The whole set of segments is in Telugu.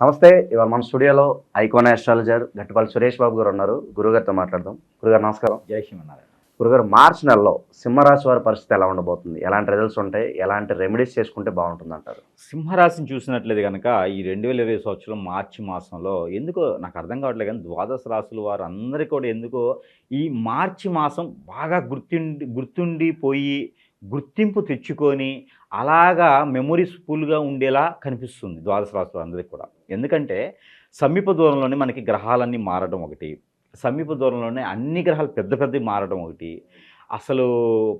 నమస్తే ఇవాళ మన స్టూడియోలో ఐకోన్ ఆస్ట్రాలజర్ గట్టిపల్లి సురేష్ బాబు గారు ఉన్నారు. గురుగారితో మాట్లాడదాం. గురుగారు నమస్కారం. జై శ్రీమన్నారాయణ గురుగారు మార్చి నెలలో సింహరాశి వారి పరిస్థితి ఎలా ఉండబోతుంది? ఎలాంటి రిజల్ట్స్ ఉంటాయి? ఎలాంటి రెమెడీస్ చేసుకుంటే బాగుంటుంది అంటారు? సింహరాశిని చూసినట్లయితే కనుక ఈ రెండు వేల ఇరవై సంవత్సరం మార్చి మాసంలో ఎందుకో నాకు అర్థం కావట్లేదు కానీ ద్వాదశ రాశుల వారు అందరికీ కూడా ఎందుకో ఈ మార్చి మాసం బాగా గుర్తుండి గుర్తుండిపోయి గుర్తింపు తెచ్చుకొని అలాగా మెమొరీస్ ఫుల్గా ఉండేలా కనిపిస్తుంది ద్వాదశ రాశులు అందరికీ కూడా. ఎందుకంటే సమీప దూరంలోనే మనకి గ్రహాలన్నీ మారడం ఒకటి సమీప దూరంలోనే అన్ని గ్రహాలు పెద్ద పెద్దవి మారడం ఒకటి. అసలు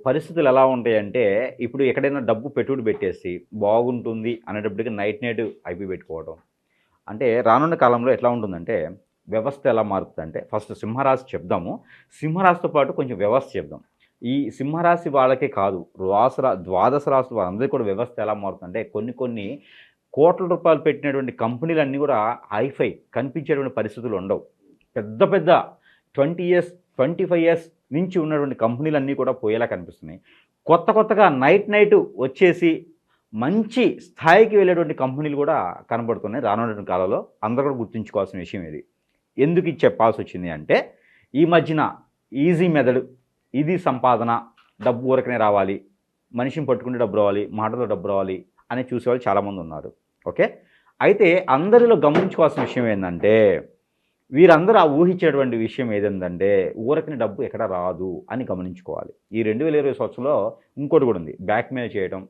పరిస్థితులు ఎలా ఉంటాయంటే ఇప్పుడు ఎక్కడైనా డబ్బు పెట్టుబడి పెట్టేసి బాగుంటుంది అనేటప్పటికి నైట్ నైట్ అయిపోయి పెట్టుకోవడం అంటే రానున్న కాలంలో ఎట్లా ఉంటుందంటే వ్యవస్థ ఎలా మారుతుందంటే ఫస్ట్ సింహరాశి చెప్దాము. సింహరాశితో పాటు కొంచెం వ్యవస్థ చెప్దాం. ఈ సింహరాశి వాళ్ళకే కాదు రాసు ద్వాదశ రాశి వాళ్ళందరికీ కూడా వ్యవస్థ ఎలా మారుతుందంటే కొన్ని కొన్ని కోట్ల రూపాయలు పెట్టినటువంటి కంపెనీలన్నీ కూడా హైఫై కనిపించేటువంటి పరిస్థితులు ఉండవు. పెద్ద పెద్ద twenty years twenty five years నుంచి ఉన్నటువంటి కంపెనీలన్నీ కూడా పోయేలా కనిపిస్తున్నాయి. కొత్త కొత్తగా నైట్ నైట్ వచ్చేసి మంచి స్థాయికి వెళ్ళేటువంటి కంపెనీలు కూడా కనబడుతున్నాయి రానున్నటువంటి కాలంలో. అందరూ కూడా గుర్తుంచుకోవాల్సిన విషయం ఇది. ఎందుకు ఇది చెప్పాల్సి వచ్చింది అంటే ఈ మధ్యన ఈజీ మెథడ్ ఇది సంపాదన డబ్బు ఊరకనే రావాలి మనిషిని పట్టుకుంటే డబ్బు రావాలి మాటలో డబ్బు రావాలి అని చూసేవాళ్ళు చాలామంది ఉన్నారు. ఓకే? అయితే అందరిలో గమనించుకోవాల్సిన విషయం ఏంటంటే వీరందరూ ఆ ఊహించేటువంటి విషయం ఏదంటే ఊరకని డబ్బు ఎక్కడ రాదు అని గమనించుకోవాలి. ఈ రెండు వేల ఇరవై సంవత్సరంలో ఇంకోటి కూడా ఉంది. బ్యాక్మెయిల్ చేయడం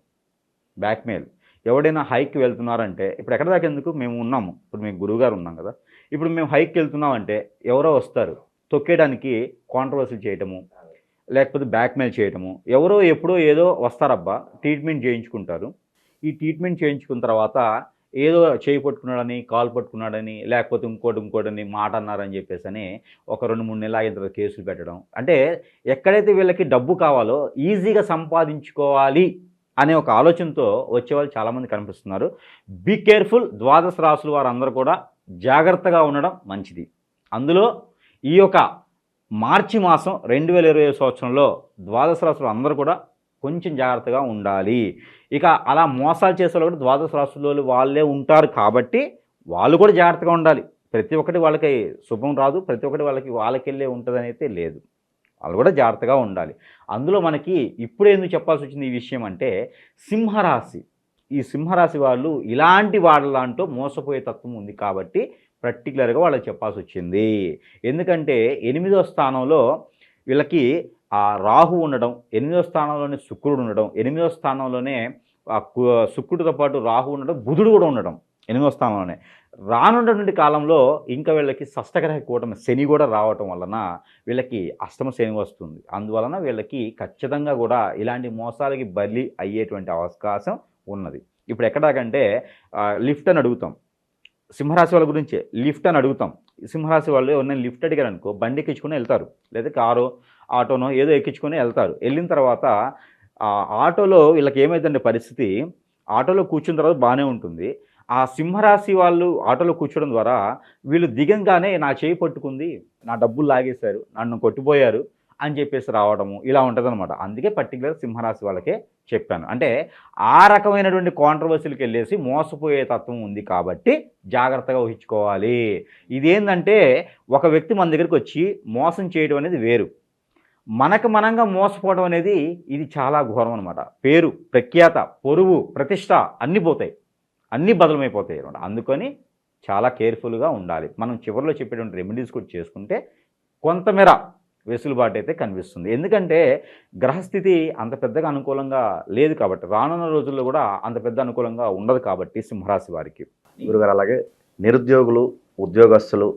బ్యాక్మెయిల్ ఎవడైనా హైక్కి వెళ్తున్నారంటే ఇప్పుడు ఎక్కడ దాకా ఎందుకు? మేము ఉన్నాము. ఇప్పుడు మేము గురువుగారు ఉన్నాం కదా. ఇప్పుడు మేము హైక్కి వెళ్తున్నామంటే ఎవరో వస్తారు. తొక్కేయడానికి కాంట్రవర్సీ చేయటము. లేకపోతే బ్యాక్మెయిల్ చేయటము. ఎవరో ఎప్పుడో ఏదో వస్తారబ్బా ట్రీట్మెంట్ చేయించుకుంటారు. ఈ ట్రీట్మెంట్ చేయించుకున్న తర్వాత ఏదో చేయి పట్టుకున్నాడని కాలు పట్టుకున్నాడని లేకపోతే ఇంకోటి ఇంకోటిని మాట అన్నారని చెప్పేసి అని ఒక రెండు మూడు నెలలు అయిన తర్వాత కేసులు పెట్టడం. అంటే ఎక్కడైతే వీళ్ళకి డబ్బు కావాలో ఈజీగా సంపాదించుకోవాలి అనే ఒక ఆలోచనతో వచ్చేవాళ్ళు చాలామంది కనిపిస్తున్నారు. బీ కేర్ఫుల్ ద్వాదశ రాసులు వారందరూ కూడా జాగ్రత్తగా ఉండడం మంచిది. అందులో ఈ యొక్క మార్చి మాసం రెండు వేల ఇరవై సంవత్సరంలో ద్వాదశ రాశులు అందరూ కూడా కొంచెం జాగ్రత్తగా ఉండాలి. ఇక అలా మోసాలు చేసే కూడా ద్వాదశ రాశుల్లో వాళ్ళే ఉంటారు కాబట్టి వాళ్ళు కూడా జాగ్రత్తగా ఉండాలి. ప్రతి ఒక్కటి వాళ్ళకి శుభం రాదు ప్రతి ఒక్కటి వాళ్ళకి వాళ్ళకెళ్ళే ఉంటుందని అయితే లేదు. వాళ్ళు కూడా జాగ్రత్తగా ఉండాలి. అందులో మనకి ఇప్పుడు ఎందుకు చెప్పాల్సి వచ్చింది ఈ విషయం అంటే సింహరాశి. ఈ సింహరాశి వాళ్ళు ఇలాంటి వాళ్ళ దాంట్లో మోసపోయే తత్వం ఉంది కాబట్టి పర్టికులర్గా వాళ్ళకి చెప్పాల్సి వచ్చింది ఎందుకంటే ఎనిమిదో స్థానంలో వీళ్ళకి ఆ రాహు ఉండడం ఎనిమిదో స్థానంలోనే శుక్రుడు ఉండడం ఎనిమిదో స్థానంలోనే ఆ కు- శుక్రుడితో పాటు రాహు ఉండడం బుధుడు కూడా ఉండడం ఎనిమిదో స్థానంలోనే. రానున్నటువంటి కాలంలో ఇంకా వీళ్ళకి షష్టగ్రహ కూటమి శని కూడా రావటం వలన వీళ్ళకి అష్టమ శని వస్తుంది. అందువలన వీళ్ళకి ఖచ్చితంగా కూడా ఇలాంటి మోసాలకి బలి అయ్యేటువంటి అవకాశం ఉన్నది. ఇప్పుడు ఎక్కడాకంటే లిఫ్ట్ అని అడుగుతాం. సింహరాశి వాళ్ళ గురించే లిఫ్ట్ అని అడుగుతాం. సింహరాశి వాళ్ళు ఎవరైనా లిఫ్ట్ అడిగారు అనుకో బండి ఎక్కించుకొని వెళ్తారు. లేదా కారో ఆటోనో ఏదో ఎక్కించుకొని వెళ్తారు. వెళ్ళిన తర్వాత ఆ ఆటోలో వీళ్ళకి ఏమైందండి పరిస్థితి ఆటోలో కూర్చున్న తర్వాత బాగానే ఉంటుంది. ఆ సింహరాశి వాళ్ళు ఆటోలో కూర్చోడం ద్వారా వీళ్ళు దిగంగానే నా చేయి పట్టుకుంది నా డబ్బులు లాగేశారు నన్ను కొట్టిపోయారు అని చెప్పేసి రావడము ఇలా ఉంటుందన్నమాట. అందుకే పర్టికులర్ సింహరాశి వాళ్ళకే చెప్పాను. అంటే ఆ రకమైనటువంటి కాంట్రవర్సీలకు వెళ్ళేసి మోసపోయే తత్వం ఉంది కాబట్టి జాగ్రత్తగా ఊహించుకోవాలి. ఇదేంటంటే ఒక వ్యక్తి మన దగ్గరికి వచ్చి మోసం చేయడం అనేది వేరు. మనకు మనంగా మోసపోవడం అనేది ఇది చాలా ఘోరం అనమాట పేరు ప్రఖ్యాత పొరుగు ప్రతిష్ట అన్నీ పోతాయి. అన్నీ బదలమైపోతాయి అనమాట అందుకని చాలా కేర్ఫుల్గా ఉండాలి. మనం చివరిలో చెప్పేటువంటి రెమెడీస్ కూడా చేసుకుంటే కొంతమేర వెసులుబాటు అయితే కనిపిస్తుంది. ఎందుకంటే గ్రహస్థితి అంత పెద్దగా అనుకూలంగా లేదు కాబట్టి రానున్న రోజుల్లో కూడా అంత పెద్ద అనుకూలంగా ఉండదు కాబట్టి సింహరాశి వారికి. గురుగారు అలాగే నిరుద్యోగులు ఉద్యోగస్తులు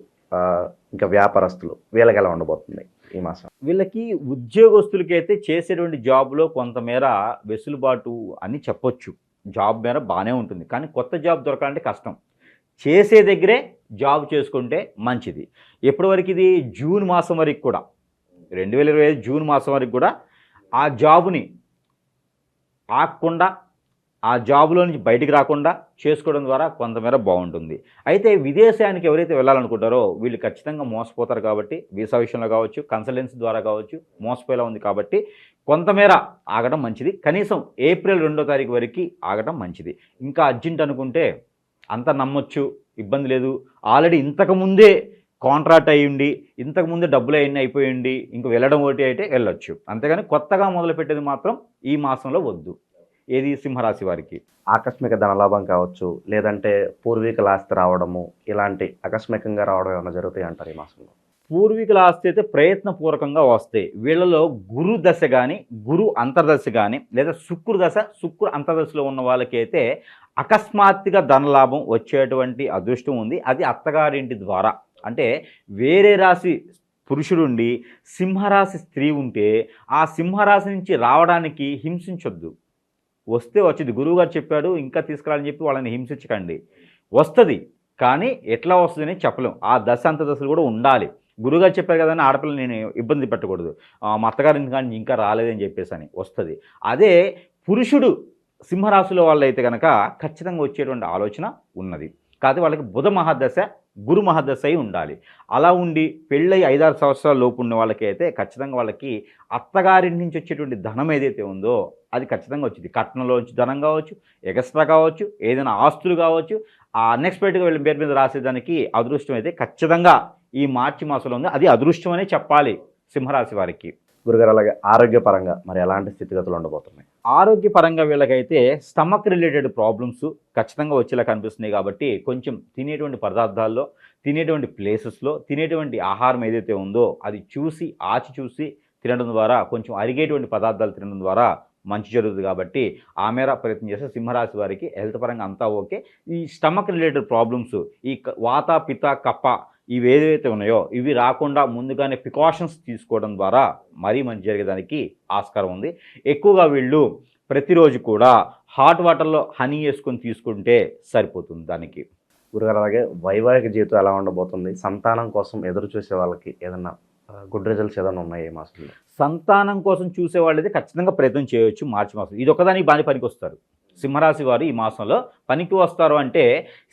ఇంకా వ్యాపారస్తులు వీళ్ళకి ఎలా ఉండబోతుంది ఈ మాసం? వీళ్ళకి ఉద్యోగస్తులకైతే చేసేటువంటి జాబ్లో కొంతమేర వెసులుబాటు అని చెప్పొచ్చు. జాబ్ మేర బాగానే ఉంటుంది. కానీ కొత్త జాబ్ దొరకాలంటే కష్టం. చేసే దగ్గరే జాబ్ చేసుకుంటే మంచిది. ఎప్పటి వరకు ఇది జూన్ మాసం వరకు కూడా రెండు వేల ఇరవై ఐదు జూన్ మాసం వరకు కూడా ఆ జాబుని ఆగకుండా ఆ జాబులో నుంచి బయటికి రాకుండా చేసుకోవడం ద్వారా కొంతమేర బాగుంటుంది. అయితే విదేశానికి ఎవరైతే వెళ్ళాలనుకుంటారో వీళ్ళు ఖచ్చితంగా మోసపోతారు కాబట్టి వీసా విషయంలో కావచ్చు కన్సల్టెన్సీ ద్వారా కావచ్చు మోసపోయేలా ఉంది కాబట్టి కొంతమేర ఆగడం మంచిది. కనీసం ఏప్రిల్ రెండో తారీఖు వరకు ఆగడం మంచిది. ఇంకా అర్జెంట్ అనుకుంటే అంత నమ్మొచ్చు ఇబ్బంది లేదు. ఆల్రెడీ ఇంతకుముందే కాంట్రాక్ట్ అయ్యి ఉండి ఇంతకుముందే డబ్బులు అయిన అయిపోయింది ఇంక వెళ్ళడం ఒకటి అయితే వెళ్ళొచ్చు. అంతేగాని కొత్తగా మొదలు పెట్టేది మాత్రం ఈ మాసంలో వద్దు. ఏది? సింహరాశి వారికి. ఆకస్మిక ధనలాభం కావచ్చు లేదంటే పూర్వీకుల ఆస్తి రావడము ఇలాంటి ఆకస్మికంగా రావడం ఏమైనా జరుగుతాయి అంటారు ఈ మాసంలో? పూర్వీకుల ఆస్తి అయితే ప్రయత్నపూర్వకంగా వస్తాయి. వీళ్ళలో గురు దశ కానీ గురు అంతర్దశ కానీ లేదా శుక్రు దశ శుక్రు అంతర్దశలో ఉన్న వాళ్ళకి అయితే అకస్మాత్తుగా ధనలాభం వచ్చేటువంటి అదృష్టం ఉంది. అది అత్తగారింటి ద్వారా అంటే వేరే రాశి పురుషుడుండి సింహరాశి స్త్రీ ఉంటే ఆ సింహరాశి నుంచి రావడానికి హింసించొద్దు. వస్తే వచ్చింది. గురువుగారు చెప్పాడు ఇంకా తీసుకురాలని చెప్పి వాళ్ళని హింసించకండి. వస్తుంది కానీ ఎట్లా వస్తుందని చెప్పలేం. ఆ దశ అంత దశలు కూడా ఉండాలి. గురువుగారు చెప్పారు కదా అని ఆడపిల్ల నేను ఇబ్బంది పెట్టకూడదు. ఆ, మా అత్తగారి కానీ ఇంకా రాలేదని చెప్పేసి అని వస్తుంది. అదే పురుషుడు సింహరాశిలో వాళ్ళైతే కనుక ఖచ్చితంగా వచ్చేటువంటి ఆలోచన ఉన్నది. కాకపోతే వాళ్ళకి బుధ మహాదశ గురు మహాదశ అయి ఉండాలి. అలా ఉండి పెళ్ళై ఐదారు సంవత్సరాల లోపు ఉన్న వాళ్ళకి అయితే ఖచ్చితంగా వాళ్ళకి అత్తగారి నుంచి వచ్చేటువంటి ధనం ఏదైతే ఉందో అది ఖచ్చితంగా వచ్చింది. కట్నంలోంచి ధనం కావచ్చు ఎగస్ట్రా కావచ్చు ఏదైనా ఆస్తులు కావచ్చు. ఆ అన్ఎక్స్పెక్టెడ్గా వీళ్ళ పేరు మీద రాసేదానికి అదృష్టం అయితే ఖచ్చితంగా ఈ మార్చి మాసంలో ఉంది. అది అదృష్టం అనే చెప్పాలి సింహరాశి వారికి. గురుగారు అలాగే ఆరోగ్యపరంగా మరి ఎలాంటి స్థితిగతులు ఉండబోతున్నాయి? ఆరోగ్యపరంగా వీళ్ళకైతే స్టమక్ రిలేటెడ్ ప్రాబ్లమ్స్ ఖచ్చితంగా వచ్చేలా కనిపిస్తున్నాయి కాబట్టి కొంచెం తినేటువంటి పదార్థాల్లో తినేటువంటి ప్లేసెస్లో తినేటువంటి ఆహారం ఏదైతే ఉందో అది చూసి ఆచి చూసి తినడం ద్వారా కొంచెం అరిగేటువంటి పదార్థాలు తినడం ద్వారా మంచి జరుగుతుంది కాబట్టి ఆ మేర ప్రయత్నం చేస్తే సింహరాశి వారికి హెల్త్ పరంగా అంతా ఓకే. ఈ స్టమక్ రిలేటెడ్ ప్రాబ్లమ్స్ ఈ క- వాత పిత కప్ప ఇవి ఏదైతే ఉన్నాయో ఇవి రాకుండా ముందుగానే ప్రికాషన్స్ తీసుకోవడం ద్వారా మరీ మంచి జరిగేదానికి ఆస్కారం ఉంది. ఎక్కువగా వీళ్ళు ప్రతిరోజు కూడా హాట్ వాటర్లో హనీ వేసుకొని తీసుకుంటే సరిపోతుంది దానికి. గురుగారు అలాగే వైవాహిక జీవితం ఎలా ఉండబోతుంది? సంతానం కోసం ఎదురు చూసే వాళ్ళకి ఏదైనా గుడ్ రిజల్ట్స్ ఏదైనా ఉన్నాయి ఈ మాసంలో సంతానం కోసం చూసే వాళ్ళైతే ఖచ్చితంగా ప్రయత్నం చేయొచ్చు మార్చి మాసం. ఇది ఒకదానికి బాగా పనికి వస్తారు సింహరాశి వారు ఈ మాసంలో పనికి వస్తారు అంటే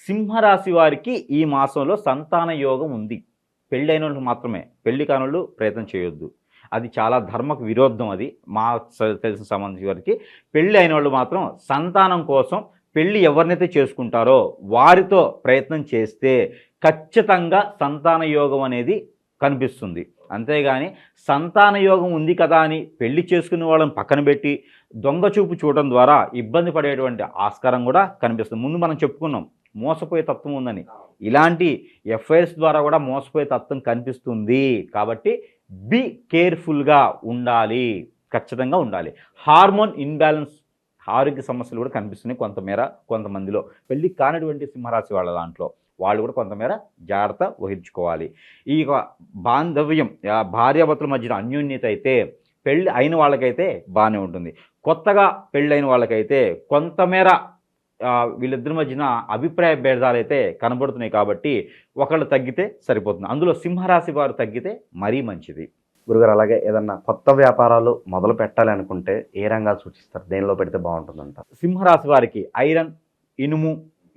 సింహరాశి వారికి ఈ మాసంలో సంతాన యోగం ఉంది. పెళ్ళైన వాళ్ళు మాత్రమే పెళ్ళి కానులు ప్రయత్నం చేయొద్దు. అది చాలా ధర్మకు విరోధం అది. మా తెలిసిన సంబంధించి వారికి పెళ్ళి అయిన వాళ్ళు మాత్రం సంతానం కోసం పెళ్ళి ఎవరినైతే చేసుకుంటారో వారితో ప్రయత్నం చేస్తే ఖచ్చితంగా సంతాన యోగం అనేది కనిపిస్తుంది. అంతేగాని సంతాన యోగం ఉంది కదా అని పెళ్ళి చేసుకునే వాళ్ళని పక్కన పెట్టి దొంగ చూపు చూడడం ద్వారా ఇబ్బంది పడేటువంటి ఆస్కారం కూడా కనిపిస్తుంది. ముందు మనం చెప్పుకున్నాం మోసపోయే తత్వం ఉందని. ఇలాంటి ఎఫ్ఐఆర్స్ ద్వారా కూడా మోసపోయే తత్వం కనిపిస్తుంది. కాబట్టి బి కేర్ఫుల్గా ఉండాలి ఖచ్చితంగా ఉండాలి. హార్మోన్ ఇన్బ్యాలెన్స్ ఆరోగ్య సమస్యలు కూడా కనిపిస్తున్నాయి కొంతమేర కొంతమందిలో. పెళ్ళి కానటువంటి సింహరాశి వాళ్ళ దాంట్లో వాళ్ళు కూడా కొంతమేర జాగ్రత్త వహించుకోవాలి. ఈ బాంధవ్యం భార్యాభర్తల మధ్యన అన్యోన్యత అయితే పెళ్ళి అయిన వాళ్ళకైతే బాగానే ఉంటుంది. కొత్తగా పెళ్ళైన వాళ్ళకైతే కొంతమేర వీళ్ళిద్దరి మధ్యన అభిప్రాయ భేదాలు అయితే కనబడుతున్నాయి కాబట్టి ఒకళ్ళు తగ్గితే సరిపోతుంది. అందులో సింహరాశి వారు తగ్గితే మరీ మంచిది. గురుగారు అలాగే ఏదన్నా కొత్త వ్యాపారాలు మొదలు పెట్టాలి అనుకుంటే ఏ రంగాలు సూచిస్తారు? దేనిలో పెడితే బాగుంటుందంట? సింహరాశి వారికి ఐరన్ ఇనుము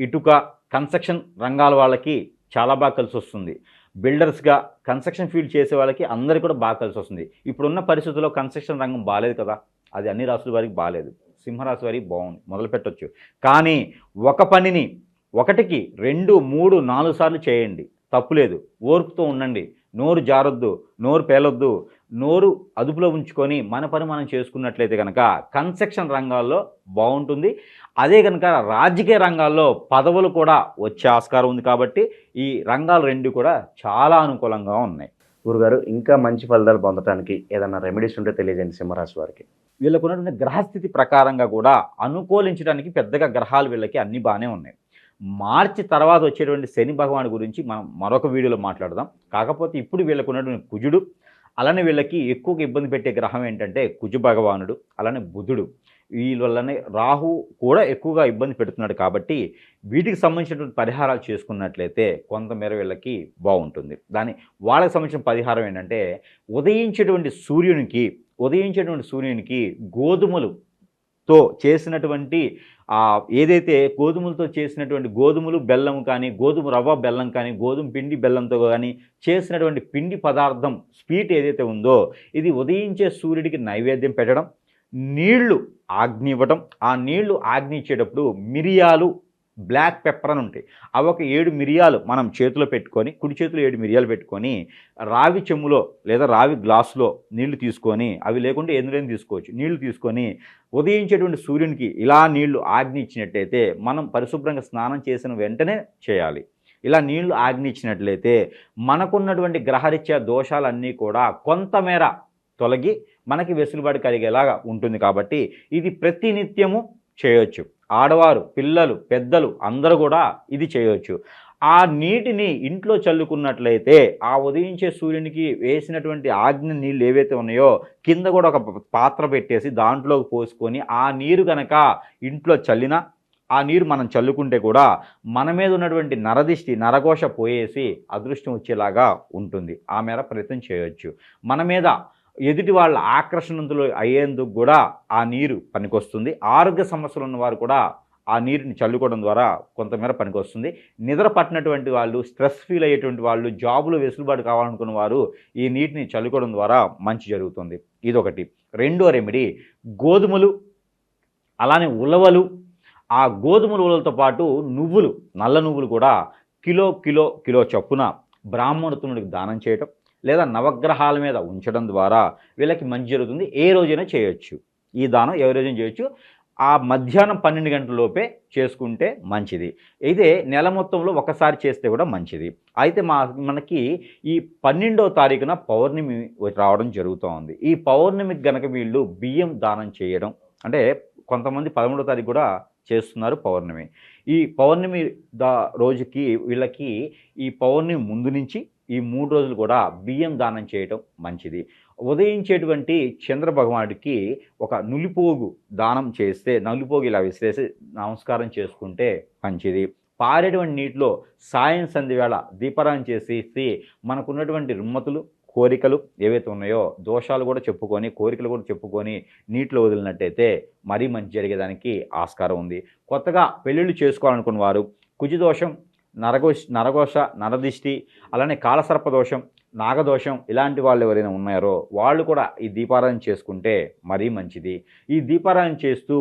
ఇటుక కన్స్ట్రక్షన్ రంగాల వాళ్ళకి చాలా బాగా కలిసి వస్తుంది. బిల్డర్స్గా కన్స్ట్రక్షన్ ఫీల్డ్ చేసే వాళ్ళకి అందరికీ కూడా బాగా కలిసి వస్తుంది. ఇప్పుడున్న పరిస్థితుల్లో కన్స్ట్రక్షన్ రంగం బాగాలేదు కదా? అది అన్ని రాసుల వారికి బాగాలేదు సింహరాశి వారికి బాగుంది. మొదలు పెట్టొచ్చు. కానీ ఒక పనిని ఒకటికి రెండు మూడు నాలుగు సార్లు చేయండి. తప్పులేదు ఓర్పుతో ఉండండి. నోరు జారొద్దు. నోరు పేలొద్దు. నోరు అదుపులో ఉంచుకొని మన పని మనం చేసుకున్నట్లయితే కనుక కన్స్ట్రక్షన్ రంగాల్లో బాగుంటుంది. అదే కనుక రాజకీయ రంగాల్లో పదవులు కూడా వచ్చే ఆస్కారం ఉంది కాబట్టి ఈ రంగాలు రెండు కూడా చాలా అనుకూలంగా ఉన్నాయి. గురుగారు ఇంకా మంచి ఫలితాలు పొందడానికి ఏదైనా రెమెడీస్ ఉంటే తెలియజేయండి సింహరాశి వారికి. వీళ్ళకు ఉన్నటువంటి గ్రహస్థితి ప్రకారంగా కూడా అనుకూలించడానికి పెద్దగా గ్రహాలు వీళ్ళకి అన్ని బాగానే ఉన్నాయి. మార్చి తర్వాత వచ్చేటువంటి శని భగవాన్ గురించి మనం మరొక వీడియోలో మాట్లాడదాం. కాకపోతే ఇప్పుడు వీళ్ళకు ఉన్నటువంటి కుజుడు అలానే వీళ్ళకి ఎక్కువగా ఇబ్బంది పెట్టే గ్రహం ఏంటంటే కుజు భగవానుడు అలానే బుధుడు. వీళ్ళ వల్లనే రాహు కూడా ఎక్కువగా ఇబ్బంది పెడుతున్నాడు కాబట్టి వీటికి సంబంధించినటువంటి పరిహారాలు చేసుకున్నట్లయితే కొంతమేర వీళ్ళకి బాగుంటుంది. దాని వాళ్ళకి సంబంధించిన పరిహారం ఏంటంటే ఉదయించేటువంటి సూర్యునికి ఉదయించేటువంటి సూర్యునికి గోధుమలుతో చేసినటువంటి ఏదైతే గోధుమలతో చేసినటువంటి గోధుమలు బెల్లం కానీ గోధుమ రవ్వ బెల్లం కానీ గోధుమ పిండి బెల్లంతో కానీ చేసినటువంటి పిండి పదార్థం స్వీట్ ఏదైతే ఉందో ఇది ఉదయించే సూర్యుడికి నైవేద్యం పెట్టడం నీళ్ళు ఆగ్ని ఇవ్వటం ఆ నీళ్ళు ఆగ్ని ఇచ్చేటప్పుడు మిరియాలు బ్లాక్ పెప్పర్ అని ఉంటాయి. అవి ఒక ఏడు మిరియాలు మనం చేతిలో పెట్టుకొని కుడి చేతిలో ఏడు మిరియాలు పెట్టుకొని రావి చెమ్ములో లేదా రావి గ్లాసులో నీళ్ళు తీసుకొని అవి లేకుంటే ఎందులో తీసుకోవచ్చు. నీళ్ళు తీసుకొని ఉదయించేటువంటి సూర్యునికి ఇలా నీళ్ళు ఆజ్ఞ ఇచ్చినట్టయితే మనం పరిశుభ్రంగా స్నానం చేసిన వెంటనే చేయాలి. ఇలా నీళ్ళు ఆజ్ఞ ఇచ్చినట్లయితే మనకున్నటువంటి గ్రహరీత్యా దోషాలన్నీ కూడా కొంతమేర తొలగి మనకి వెసులుబాటు కలిగేలాగా ఉంటుంది కాబట్టి ఇది ప్రతినిత్యము చేయొచ్చు. ఆడవారు పిల్లలు పెద్దలు అందరూ కూడా ఇది చేయొచ్చు. ఆ నీటిని ఇంట్లో చల్లుకున్నట్లయితే ఆ ఉదయించే సూర్యునికి వేసినటువంటి ఆజ్ఞ నీళ్ళు ఏవైతే ఉన్నాయో కింద కూడా ఒక పాత్ర పెట్టేసి దాంట్లోకి పోసుకొని ఆ నీరు కనుక ఇంట్లో చల్లినా ఆ నీరు మనం చల్లుకుంటే కూడా మన మీద ఉన్నటువంటి నరదిష్టి నరఘోష పోయేసి అదృష్టం వచ్చేలాగా ఉంటుంది. ఆ మేర ప్రయత్నం చేయవచ్చు మన మీద ఎదుటి వాళ్ళ ఆకర్షణలు అయ్యేందుకు కూడా ఆ నీరు పనికొస్తుంది. ఆరోగ్య సమస్యలు ఉన్నవారు కూడా ఆ నీరుని చల్లుకోవడం ద్వారా కొంతమేర పనికొస్తుంది. నిద్ర పట్టినటువంటి వాళ్ళు స్ట్రెస్ ఫీల్ అయ్యేటువంటి వాళ్ళు జాబులు వెసులుబాటు కావాలనుకున్న వారు ఈ నీటిని చల్లుకోవడం ద్వారా మంచి జరుగుతుంది. ఇదొకటి. రెండో రెమెడీ గోధుమలు అలానే ఉలవలు. ఆ గోధుమల ఉలవలతో పాటు నువ్వులు నల్ల నువ్వులు కూడా కిలో కిలో కిలో చొప్పున బ్రాహ్మణునికి దానం చేయటం లేదా నవగ్రహాల మీద ఉంచడం ద్వారా వీళ్ళకి మంచి జరుగుతుంది. ఏ రోజైనా చేయొచ్చు. ఈ దానం ఏ రోజైనా చేయొచ్చు. ఆ మధ్యాహ్నం పన్నెండు గంటల లోపే చేసుకుంటే మంచిది. అయితే నెల మొత్తంలో ఒకసారి చేస్తే కూడా మంచిది. అయితే మా మనకి ఈ పన్నెండవ తారీఖున పౌర్ణమి రావడం జరుగుతూ ఉంది ఈ పౌర్ణమికి గనక వీళ్ళు బియ్యం దానం చేయడం అంటే కొంతమంది పదమూడో తారీఖు కూడా చేస్తున్నారు పౌర్ణమి. ఈ పౌర్ణమి దా రోజుకి వీళ్ళకి ఈ పౌర్ణమి ముందు నుంచి ఈ మూడు రోజులు కూడా బియ్యం దానం చేయటం మంచిది. ఉదయించేటువంటి చంద్రభగవానుడికి ఒక నులిపోగు దానం చేస్తే నులిపోగు ఇలా విసిరేసి నమస్కారం చేసుకుంటే మంచిది. పారేటువంటి నీటిలో సాయం సంధి వేళ దీపారాయణ చేసేసి మనకున్నటువంటి రుమ్మతులు కోరికలు ఏవైతే ఉన్నాయో దోషాలు కూడా చెప్పుకొని కోరికలు కూడా చెప్పుకొని నీటిలో వదిలినట్టయితే మరీ మంచి జరిగేదానికి ఆస్కారం ఉంది. కొత్తగా పెళ్ళిళ్ళు చేసుకోవాలనుకున్న వారు కుజిదోషం నరగోష్ నరఘోష నరదిష్టి అలానే కాలసర్ప దోషం నాగదోషం ఇలాంటి వాళ్ళు ఎవరైనా ఉన్నారో వాళ్ళు కూడా ఈ దీపారాయణ చేసుకుంటే మరీ మంచిది. ఈ దీపారాయణ చేస్తూ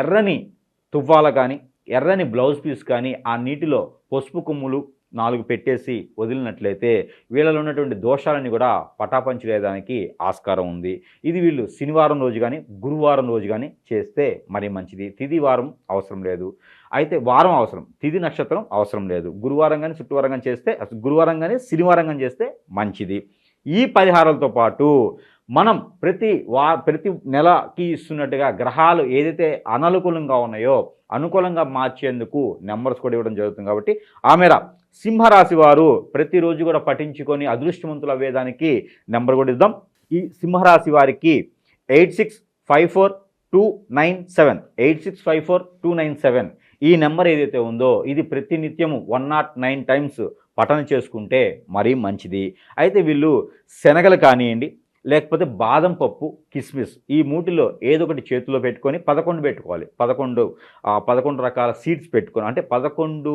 ఎర్రని తువ్వాల కానీ ఎర్రని బ్లౌజ్ పీస్ కానీ ఆ నీటిలో పసుపు కొమ్ములు నాలుగు పెట్టేసి వదిలినట్లయితే వీళ్ళలో ఉన్నటువంటి దోషాలని కూడా పటాపంచలేదానికి ఆస్కారం ఉంది. ఇది వీళ్ళు శనివారం రోజు కానీ గురువారం రోజు కానీ చేస్తే మరీ మంచిది. తిది వారం అవసరం లేదు. అయితే వారం అవసరం తిది నక్షత్రం అవసరం లేదు. గురువారం కానీ శుక్రవారం కానీ చేస్తే గురువారం కానీ శనివారం కానీ చేస్తే మంచిది. ఈ పరిహారాలతో పాటు మనం ప్రతి వా ప్రతి నెలకి ఇస్తున్నట్టుగా గ్రహాలు ఏదైతే అననుకూలంగా ఉన్నాయో అనుకూలంగా మార్చేందుకు నెంబర్స్ కూడా ఇవ్వడం జరుగుతుంది కాబట్టి ఆ మేర సింహరాశి వారు ప్రతిరోజు కూడా పఠించుకొని అదృష్టవంతులు అవ్వేదానికి నెంబర్ కూడా ఇద్దాం. ఈ సింహరాశి వారికి eight six five four two nine seven eight six five four two nine seven ఈ నెంబర్ ఏదైతే ఉందో ఇది ప్రతినిత్యం వన్ నాట్ నైన్ టైమ్స్ పఠనం చేసుకుంటే మరీ మంచిది. అయితే వీళ్ళు శనగలు కానివ్వండి లేకపోతే బాదం పప్పు కిస్మిస్ ఈ మూటిలో ఏదో ఒకటి చేతిలో పెట్టుకొని పదకొండు పెట్టుకోవాలి. పదకొండు పదకొండు రకాల సీడ్స్ పెట్టుకొని అంటే పదకొండు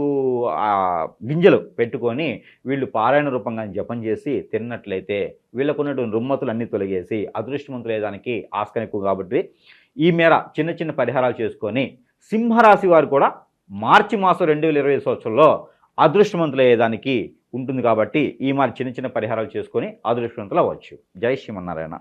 గింజలు పెట్టుకొని వీళ్ళు పారాయణ రూపంగా జపం చేసి తిన్నట్లయితే వీళ్ళకు ఉన్నటువంటి రుమ్మతులు అన్నీ తొలగేసి అదృష్టవంతులు అయ్యేదానికి ఆస్కారం ఎక్కువ కాబట్టి ఈ మేర చిన్న చిన్న పరిహారాలు చేసుకొని సింహరాశి వారు కూడా మార్చి మాసం రెండు వేల ఇరవై సంవత్సరంలో అదృష్టవంతులయ్యేదానికి ఉంటుంది కాబట్టి ఈ మరి చిన్న చిన్న పరిహారాలు చేసుకొని అదృష్టవంతులు అవ్వచ్చు. జై శ్రీమన్నారాయణ.